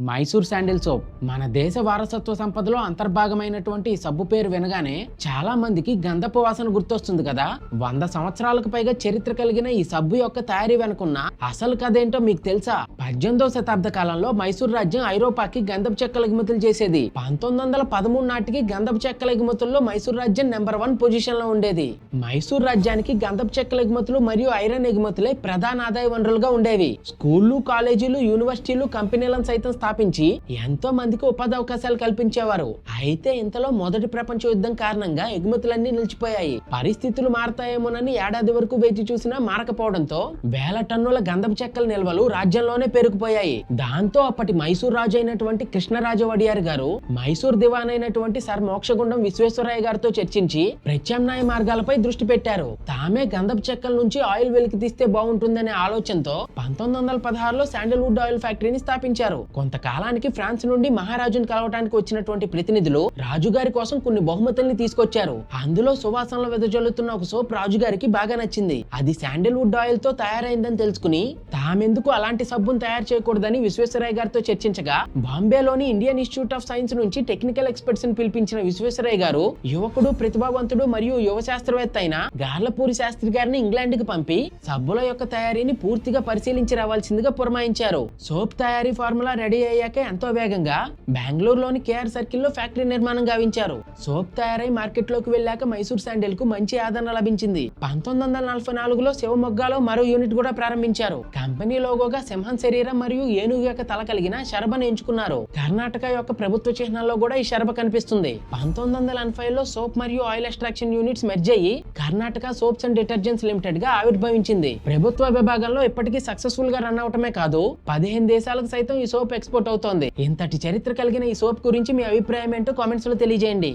Mysore sandal soap. మన దేశ వారసత్వ సంపదలో అంతర్భాగమైనటువంటి సబ్బు పేరు వినగానే చాలా మందికి గంధపు వాసన గుర్తొస్తుంది కదా. వంద సంవత్సరాలకు పైగా చరిత్ర కలిగిన ఈ సబ్బు యొక్క తయారీ వెనుకున్న అసలు కథ ఏంటో మీకు తెలుసా? పద్దెనిమిదవ శతాబ్ద కాలంలో మైసూర్ రాజ్యం ఐరోపాకి గంధపు చెక్కల ఎగుమతులు చేసేది. పంతొమ్మిది వందల పదమూడు నాటికి గంధపు చెక్కల ఎగుమతుల్లో మైసూర్ రాజ్యం నెంబర్ వన్ పొజిషన్లో ఉండేది. మైసూర్ రాజ్యానికి గంధపు చెక్కల ఎగుమతులు మరియు ఐరన్ ఎగుమతులే ప్రధాన ఆదాయ వనరులుగా ఉండేవి. స్కూళ్ళు కాలేజీలు యూనివర్సిటీలు కంపెనీలను సైతం స్థాపించి ఎంతో మందికి ఉపాధి అవకాశాలు కల్పించేవారు. అయితే ఇంతలో మొదటి ప్రపంచ యుద్ధం కారణంగా ఎగుమతులన్నీ నిలిచిపోయాయి. పరిస్థితులు మారతాయేమోనని ఏడాది వరకు వేచి చూసినా మారకపోవడంతో వేల టన్నుల గంధపు చెక్కల నిల్వలు రాజ్యంలోనే పెరిగిపోయాయి దాంతో అప్పటి మైసూర్ రాజు అయినటువంటి కృష్ణరాజ వడియార్ గారు మైసూర్ దివాన్ అయినటువంటి సర్ మోక్షగుండం విశ్వేశ్వరయ్య గారితో చర్చించి ప్రత్యామ్నాయ మార్గాలపై దృష్టి పెట్టారు. తామే గంధపు చెక్కల నుంచి ఆయిల్ వెలికి తీస్తే బాగుంటుందనే ఆలోచనతో పంతొమ్మిది వందల పదహారులో శాండల్వుడ్ ఆయిల్ ఫ్యాక్టరీని స్థాపించారు. కొంత కొంతకాలానికి ఫ్రాన్స్ నుండి మహారాజును కలవటానికి వచ్చినటువంటి ప్రతినిధులు రాజుగారి కోసం కొన్ని బహుమతుల్ని తీసుకొచ్చారు. అందులో సువాసనలు వెదజల్లుతున్న ఒక సోప్ రాజుగారికి బాగా నచ్చింది. అది శాండిల్వుడ్ ఆయిల్తో తయారైందని తెలుసుకుని తామెందుకు అలాంటి సబ్బును తయారు చేయకూడదని విశ్వేశ్వరయ్య గారితో చర్చించగా బాంబేలోని ఇండియన్ ఇన్స్టిట్యూట్ ఆఫ్ సైన్స్ నుంచి టెక్నికల్ ఎక్స్పర్ట్స్ని పిలిపించిన విశ్వేశ్వరయ్య గారు యువకుడు ప్రతిభావంతుడు మరియు యువ శాస్త్రవేత్త అయిన గార్లపూరి శాస్త్రి గారిని ఇంగ్లాండ్కి పంపి సబ్బుల యొక్క తయారీని పూర్తిగా పరిశీలించి రావాల్సిందిగా పురమాయించారు. సోప్ తయారీ ఫార్ములా రెడీ అయ్యాక ఎంతో వేగంగా బెంగళూరులోని కేఆర్ సర్కిల్లో ఫ్యాక్టరీ నిర్మాణం గావించారు. సోప్ తయారై మార్కెట్లోకి వెళ్ళాక మైసూర్ శాండిల్కు మంచి ఆదరణ లభించింది. పంతొమ్మిది వందల నలభై నాలుగులో శివమొగ్గాలో మరో యూనిట్ కూడా ప్రారంభించారు. కంపెనీ లోగోగా సింహం శరీరం మరియు ఏనుగు యొక్క తల కలిగిన శరభను ఎంచుకున్నారు. కర్ణాటక యొక్క ప్రభుత్వ చిహ్నాల్లో కూడా ఈ శరభ కనిపిస్తుంది. పంతొమ్మిది వందల ఎనభైలో సోప్ మరియు ఆయిల్ ఎక్స్ట్రాక్షన్ యూనిట్స్ మెర్జ్ అయ్యి కర్ణాటక సోప్స్ అండ్ డిటర్జెంట్స్ లిమిటెడ్గా ఆవిర్భవించింది. ప్రభుత్వ విభాగంలో ఇప్పటికీ సక్సెస్ఫుల్గా రన్ అవటమే కాదు పదిహేను దేశాలకు సైతం ఈ సోప్ ఎక్స్ ఎక్స్పోర్ట్ అవుతోంది. ఇంతటి చరిత్ర కలిగిన ఈ సోప్ గురించి మీ అభిప్రాయం ఏంటో కామెంట్స్లో తెలియజేయండి.